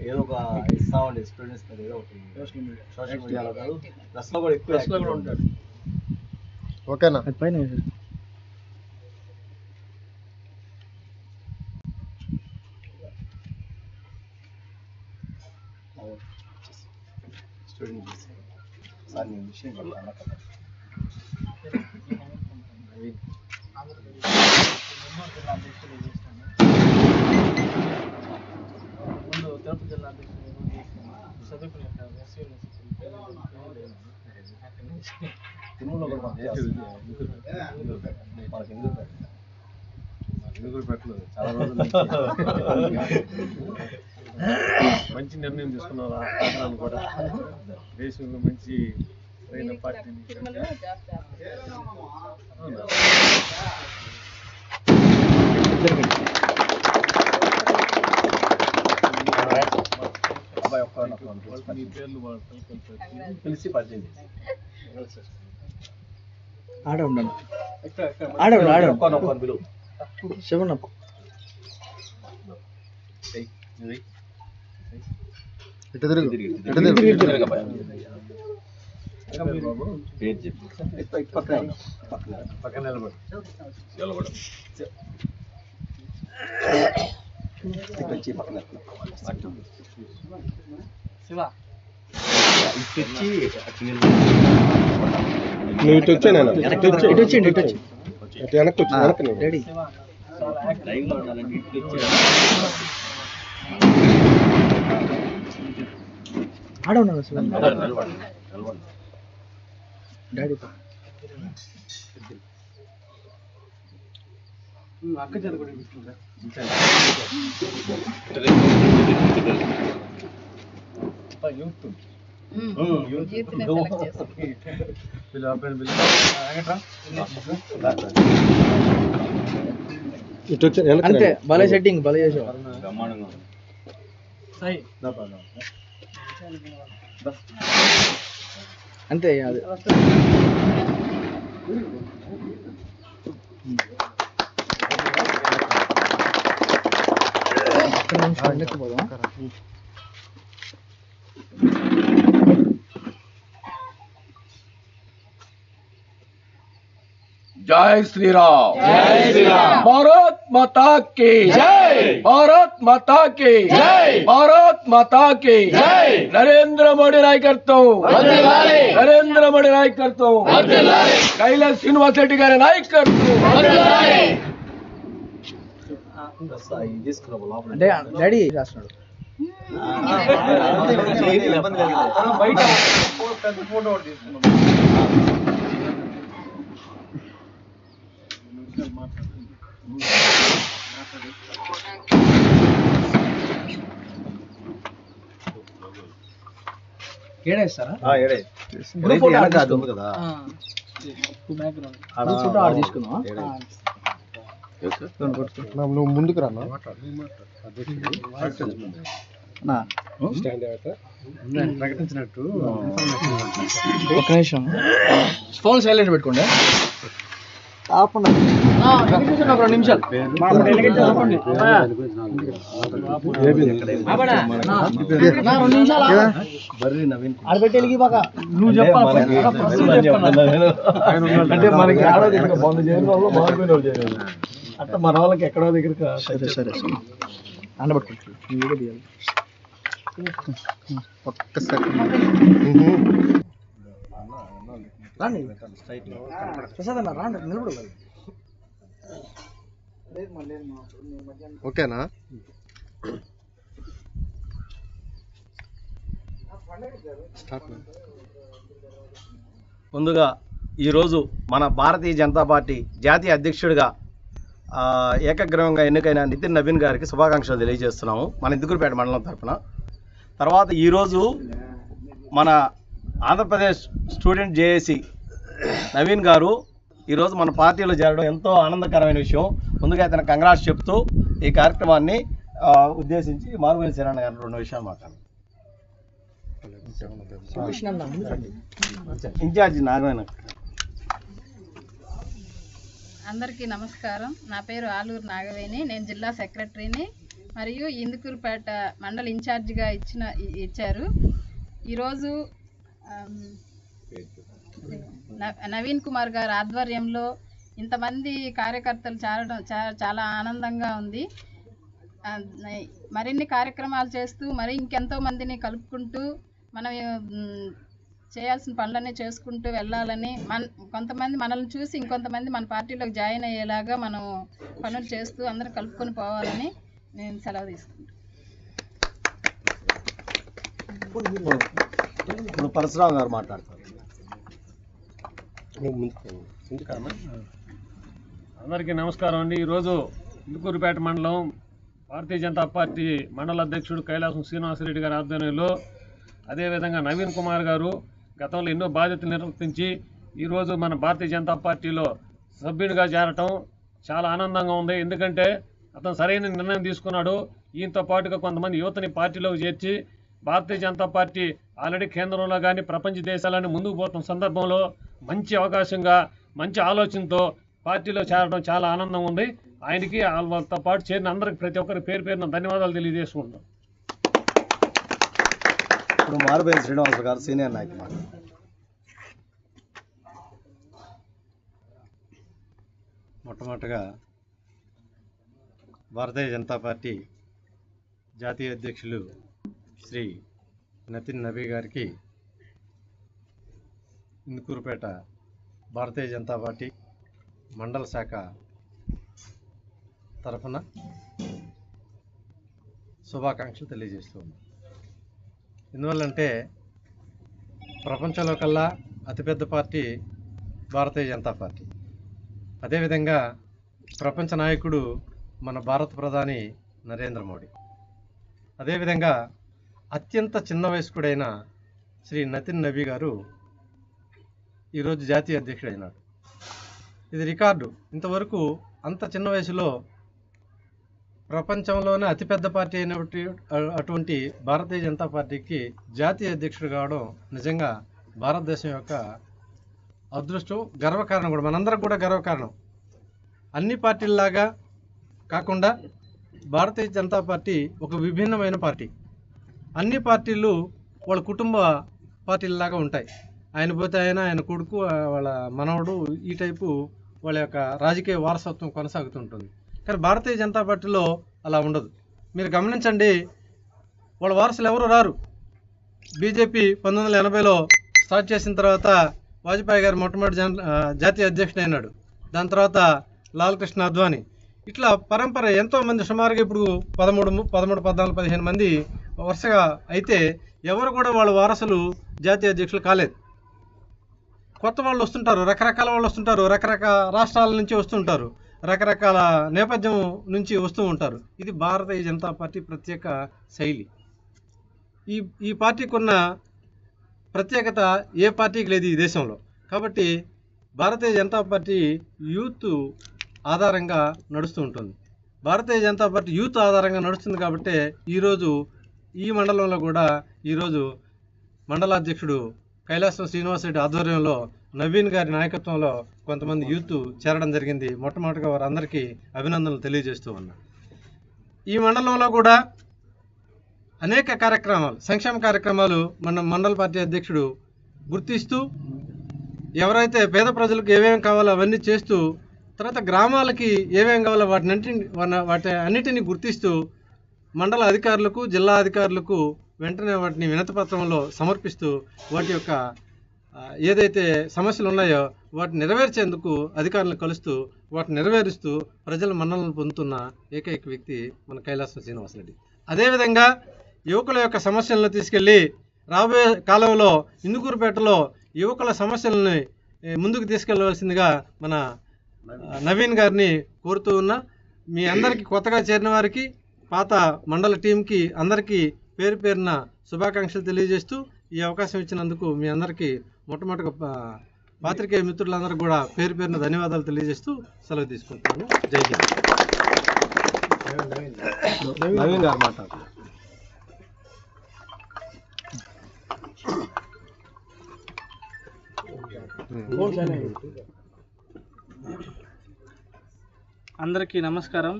ఏదో ఒక ఇస్తా ఉండే స్టూడెంట్స్ మీద ఏదో ఒకటి. Social media. సోషల్ మీడియాలో కాదు లో కూడా ఎక్కువ Press లో కూడా ఉంటాడు. ఓకేనా? అది పైన. స్టూడెంట్ సార్ నేను విషయం చెప్తాను కదా ముందు తిరుపతి జిల్లా అధ్యక్షుడు నేను చేశాను. చదువుకున్నాక ఎస్సీ యూనివర్సిటీ అక్కడి నుంచి తిరుమలలో కూడా మనకి మనకి ఎందుకు ఎందుకు పెట్టలేదు చాలా రోజుల నుంచి మంచి నిర్ణయం తీసుకున్నారు కూడా దేశంలో మంచి అయిన మీ పేర్లు వాళ్ళు పిలిచి పరిచయం చేసి. ఆడ ఎక్కడ ఆడ ఉండు, ఆడ. ఇది. ఇటు తిరుగు ఇటు. పేరు చెప్పు పక్కనే నిలబడి నిలబడు వచ్చి. శివ ఇటు వచ్చి అటు నిలబడు. నువ్వు ఇటు వచ్చా నేను ఇటు వచ్చి ఇటు వచ్చి వెనక్కి వచ్చి వెనక్కి నువ్వు. రెడీ. లైవ్లో ఉండాలంటే ఇటు వచ్చి ఆడ ఉన్నాను శివ నిలబడు, నిలబడు, నిలబడు. డాడీ అక్క ఇస్తుందా యూత్. ఉమ్, యూత్. వీళ్ళు అబ్బాయిని పిలిచి ఇటు వచ్చి వెనక్కి అంతే రండి. భలే సెట్టింగ్ భలే చేసావు బ్రహ్మాండంగా ఉంది. అంతే అది ఒక్క నిమిషం వెనక్కి పోదాం जय श्री राम जय श्री राम भारत माता की। जय। भारत माता की। जय। भारत माता की। जय। नरेंद्र मोदी राय करता। नरेंद्र मोदी राय करता। हूँ कैलाश श्रीनिवास रेड्डी गारे नायक करता। డాడీ రాస్తున్నాడు బయట ఏడేస్తారా కదా ఫోటో ఆడ తీసుకుందాం నువ్వు ముందుకు రానా? నా. ప్రకటించినట్టు. ఒక్క నిమిషం. ఫోన్ సైలెంట్ పెట్టుకోండి. ఆపండి. రెండు నిమిషాలు నువ్వు చెప్పాలి మనకి. అంటే మారిపోయిన వాళ్ళు చేయడం అట్లా మన వాళ్ళకి ఎక్కడో దగ్గర సరే సరే. తీయాలి ఒక్క సెకండ్ రాండి. ప్రసాద్ అన్న రాండి నిలబడు ఓకేనా? స్టార్ట్ ముందుగా ఈరోజు మన భారతీయ జనతా పార్టీ జాతీయ అధ్యక్షుడిగా ఆ, ఏకగ్రీవంగా ఎన్నికైన నితిన్ నవీన్ గారికి శుభాకాంక్షలు తెలియజేస్తున్నాము. మన ఇందుకురుపేట మండలం తరఫున తర్వాత ఈరోజు మన ఆంధ్రప్రదేశ్ స్టూడెంట్ జేఏసీ నవీన్ గారు ఈరోజు మన పార్టీలో చేరడం ఎంతో ఆనందకరమైన విషయం. ముందుగా అతను కంగ్రాట్స్ చెప్తూ ఈ కార్యక్రమాన్ని ఉద్దేశించి మారువేలి శరణ గారు రెండు విషయాలు మాట్లాడు కృష్ణ ఇన్ఛార్జి నారాయణ. అందరికీ నమస్కారం. నా పేరు ఆలూరు నాగవేణి. నేను జిల్లా సెక్రటరీని మరియు ఇందుకూరుపేట మండల ఇన్ఛార్జిగా ఇచ్చిన ఇచ్చారు. ఈరోజు నవీన్ కుమార్ గారి ఆధ్వర్యంలో ఇంతమంది కార్యకర్తలు చేరడం చాలా ఆనందంగా ఉంది. మరిన్ని కార్యక్రమాలు చేస్తూ మరి ఇంకెంతో మందిని కలుపుకుంటూ మనం చేయాల్సిన పనులన్నీ చేసుకుంటూ వెళ్ళాలని మన కొంతమంది మనల్ని చూసి ఇంకొంతమంది మన పార్టీలోకి జాయిన్ అయ్యేలాగా మనం పనులు చేస్తూ అందరం కలుపుకొని పోవాలని నేను సెలవు తీసుకుంటాను ఇప్పుడు పరశురామ్ గారు మాట్లాడతారు? అందరికీ నమస్కారం అండి. ఈరోజు ఇందుకూరుపేట మండలం భారతీయ జనతా పార్టీ మండల అధ్యక్షుడు కైలాసం శ్రీనివాసరెడ్డి గారి ఆధ్వర్యంలో అదేవిధంగా నవీన్ కుమార్ గారు గతంలో ఎన్నో బాధ్యతలు నిర్వర్తించి ఈరోజు మన భారతీయ జనతా పార్టీలో సభ్యుడిగా చేరటం చాలా ఆనందంగా ఉంది. ఎందుకంటే అతను సరైన నిర్ణయం తీసుకున్నాడు. ఈయనతో పాటుగా కొంతమంది యువతని పార్టీలోకి చేర్చి భారతీయ జనతా పార్టీ ఆల్రెడీ కేంద్రంలో కానీ ప్రపంచ దేశాలని ముందుకు పోతున్న సందర్భంలో మంచి అవకాశంగా మంచి ఆలోచనతో పార్టీలో చేరడం చాలా ఆనందంగా ఉంది. ఆయనకి వాళ్ళతో పాటు చేరిన అందరికి ప్రతి ఒక్కరి పేరు పేరున ధన్యవాదాలు తెలియజేసుకుంటున్నాం. ఇప్పుడు మారుబేలి శ్రీనివాస గారు సీనియర్ నాయకులు మాట్లాడతారు. మొట్టమొదటగా భారతీయ జనతా పార్టీ జాతీయ అధ్యక్షులు శ్రీ నతిన్ నబీ గారికి ఇందుకూరుపేట భారతీయ జనతా పార్టీ మండల శాఖ తరఫున శుభాకాంక్షలు తెలియజేస్తున్నాను ఎందువల్లంటే ప్రపంచంలో కల్లా అతిపెద్ద పార్టీ భారతీయ జనతా పార్టీ. అదేవిధంగా ప్రపంచ నాయకుడు మన భారత ప్రధాని నరేంద్ర మోడీ. అదేవిధంగా అత్యంత చిన్న వయస్కుడైన శ్రీ నతిన్ నబీ గారు ఈరోజు జాతీయ అధ్యక్షుడైనాడు ఇది రికార్డు. ఇంతవరకు అంత చిన్న వయసులో ప్రపంచంలోనే అతిపెద్ద పార్టీ అయినటువంటి అటువంటి భారతీయ జనతా పార్టీకి జాతీయ అధ్యక్షుడు కావడం నిజంగా భారతదేశం యొక్క అదృష్టం గర్వకారణం కూడా. మనందరం కూడా గర్వకారణం. అన్ని పార్టీల్లాగా కాకుండా భారతీయ జనతా పార్టీ ఒక విభిన్నమైన పార్టీ. అన్ని పార్టీలు వాళ్ళ కుటుంబ పార్టీలలాగా ఉంటాయి. ఆయన పోతే ఆయన ఆయన కొడుకు వాళ్ళ మనవడు ఈ టైపు వాళ్ళ యొక్క రాజకీయ వారసత్వం కొనసాగుతుంటుంది. కానీ భారతీయ జనతా పార్టీలో అలా ఉండదు. మీరు గమనించండి వాళ్ళ వారసులు ఎవరు రారు? బీజేపీ పంతొమ్మిది వందల ఎనభైలో స్టార్ట్ చేసిన తర్వాత వాజ్పేయి గారు మొట్టమొదటి జన జాతీయ అధ్యక్షుడు అయినాడు. దాని తర్వాత లాల్ కృష్ణ అద్వానీ. ఇట్లా పరంపర ఎంతో మంది సుమారుగా ఇప్పుడు పదమూడు ము- పదమూడు పద్నాలుగు పదిహేను మంది వరుసగా అయితే ఎవరు కూడా వాళ్ళ వారసులు జాతీయ అధ్యక్షులు కాలేదు. కొత్త వాళ్ళు వస్తుంటారు రకరకాల వాళ్ళు వస్తుంటారు రకరకాల రాష్ట్రాల నుంచి వస్తుంటారు రకరకాల నేపథ్యం నుంచి వస్తూ ఉంటారు. ఇది భారతీయ జనతా పార్టీ ప్రత్యేక శైలి. ఈ ఈ పార్టీకి ఉన్న ప్రత్యేకత ఏ పార్టీకి లేదు ఈ దేశంలో. కాబట్టి భారతీయ జనతా పార్టీ యూత్ ఆధారంగా నడుస్తూ ఉంటుంది. భారతీయ జనతా పార్టీ యూత్ ఆధారంగా నడుస్తుంది కాబట్టి ఈరోజు ఈ మండలంలో కూడా ఈరోజు మండలాధ్యక్షుడు కైలాసం శ్రీనివాసరెడ్డి ఆధ్వర్యంలో నవీన్ గారి నాయకత్వంలో కొంతమంది యూత్ చేరడం జరిగింది. మొట్టమొదటిగా వారందరికీ అభినందనలు తెలియజేస్తూ ఉన్నా. ఈ మండలంలో కూడా అనేక కార్యక్రమాలు సంక్షేమ కార్యక్రమాలు మన మండల పార్టీ అధ్యక్షుడు గుర్తిస్తూ ఎవరైతే పేద ప్రజలకు ఏమేమి కావాలో అవన్నీ చేస్తూ తర్వాత గ్రామాలకి ఏమేమి కావాలో వాటిని వాటి అన్నిటిని గుర్తిస్తూ మండల అధికారులకు జిల్లా అధికారులకు వెంటనే వాటిని వినతిపత్రంలో సమర్పిస్తూ వాటి యొక్క ఏదైతే సమస్యలు ఉన్నాయో వాటిని నెరవేర్చేందుకు అధికారులను కలుస్తూ వాటిని నెరవేరుస్తూ ప్రజల మన్నలను పొందుతున్న ఏకైక వ్యక్తి మన కైలాసం శ్రీనివాసరెడ్డి. అదేవిధంగా యువకుల యొక్క సమస్యలను తీసుకెళ్ళి రాబోయే కాలంలో ఇందుకూరుపేటలో యువకుల సమస్యలని ముందుకు తీసుకెళ్ళవలసిందిగా మన నవీన్ గారిని కోరుతూ ఉన్నా. మీ అందరికీ కొత్తగా చేరిన వారికి పాత మండల టీంకి అందరికీ పేరు పేరున శుభాకాంక్షలు తెలియజేస్తూ ఈ అవకాశం ఇచ్చినందుకు మీ అందరికీ మొట్టమొదటిగా పాత్రికేయ మిత్రులందరికీ కూడా పేరు పేరున ధన్యవాదాలు తెలియజేస్తూ సెలవు తీసుకుంటున్నాను. జై హింద్. నవీన్ గారు అందరికీ నమస్కారం.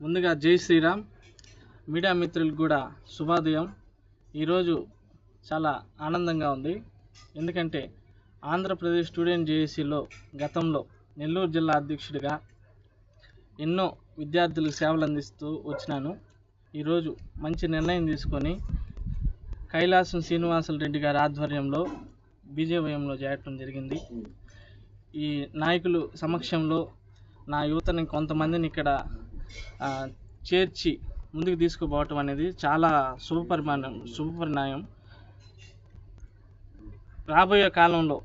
ముందుగా జై శ్రీరామ్. మీడియా మిత్రులకు కూడా శుభోదయం. ఈరోజు చాలా ఆనందంగా ఉంది. ఎందుకంటే ఆంధ్రప్రదేశ్ స్టూడెంట్ జేఏసీలో గతంలో నెల్లూరు జిల్లా అధ్యక్షుడిగా ఎన్నో విద్యార్థులకు సేవలు అందిస్తూ వచ్చినాను. ఈరోజు మంచి నిర్ణయం తీసుకొని కైలాసం శ్రీనివాసులు రెడ్డి గారి ఆధ్వర్యంలో బీజేవయంలో చేరటం జరిగింది. ఈ నాయకులు సమక్షంలో నా యువతని కొంతమందిని ఇక్కడ చేర్చి ముందుకు తీసుకుపోవటం అనేది చాలా శుభపరిమాణం శుభపరిణాయం రాబోయే కాలంలో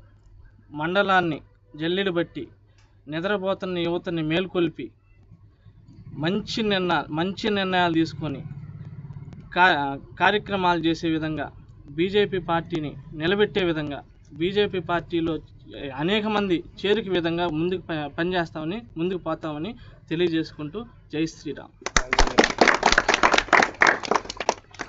మండలాన్ని జల్లెలు బట్టి నిద్రపోతున్న యువతని మేల్కొల్పి మంచి నిర్ణయ మంచి నిర్ణయాలు తీసుకొని కా కార్యక్రమాలు చేసే విధంగా బీజేపీ పార్టీని నిలబెట్టే విధంగా బీజేపీ పార్టీలో అనేక మంది చేరిక విధంగా ముందుకు ప- పనిచేస్తామని ముందుకు పోతామని తెలియజేసుకుంటూ జై శ్రీరామ్.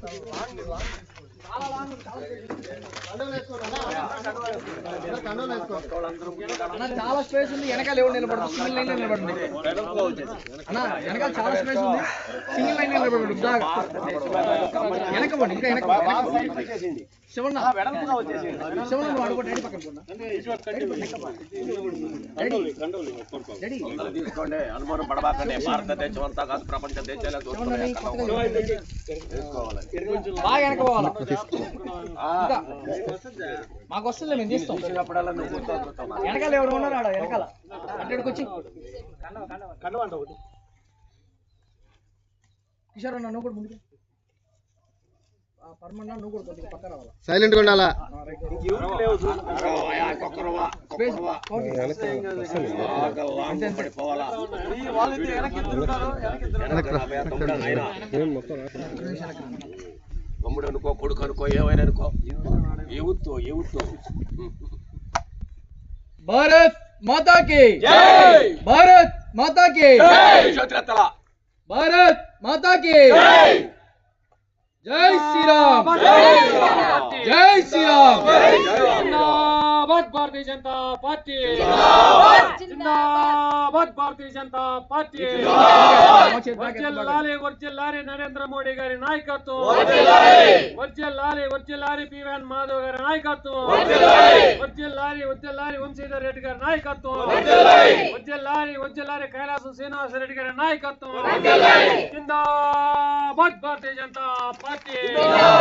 శ్రీరామ్ చాలా స్పేస్ ఉంది. వెనకాల ఎవరు నిలబడదు? సింగిల్ లైన్ నిలబడండి. అన్న వెనకాల చాలా స్పేస్ ఉంది. సింగిల్ లైన్ నిలబడండి. బాగా వెనక పోండి. ఇంకా వెనక. శివన్న. శివన్న నువ్వు పక్కన తీసుకోండి అనుమానం పడబాకండి భారతదేశం అంతా కాదు ప్రపంచ దేశాలే చూస్తున్నాయి బాగా వెనక పోవాలా? ఇంకా. మాకు వస్తుంది మేము తీస్తాం వెనకాల ఎవరు ఉన్నారు ఆడ వెనకాల అక్కడికి వచ్చి కిషోర్ అన్న నువ్వు కూడా ముందుకు సైలెంట్గా ఉండాలా స్పేస్ తమ్ముడు అనుకో కొడుకు అనుకో ఏమైనా అనుకో ఏవుతో ఏవుతో భారత్ మాతా కి భారత్ మాతా కి క్షత్రతల భారత్ మాతా కి జై శ్రీరామ్. జై శ్రీరామ్. జిందాబాద్ భారతీయ జనతా పార్టీ. జిందాబాద్! భారతీయ జనతా పార్టీ. వర్జిల్లాలి వర్జిల్లాలి నరేంద్ర మోడీ గారి నాయకత్వం. వర్జిల్లాలి! వర్జిల్లాలి పివన్ మాధవ్ గారి నాయకత్వం. వర్జిల్లాలి! వర్జిల్లాలి వంశీధర్ రెడ్డి గారి నాయకత్వం. వర్జిల్లాలి! వర్జిల్లాలి కైలాసం శ్రీనివాస రెడ్డి గారి నాయకత్వం. జిందాబాద్ భారతీయ జనతా పార్టీ.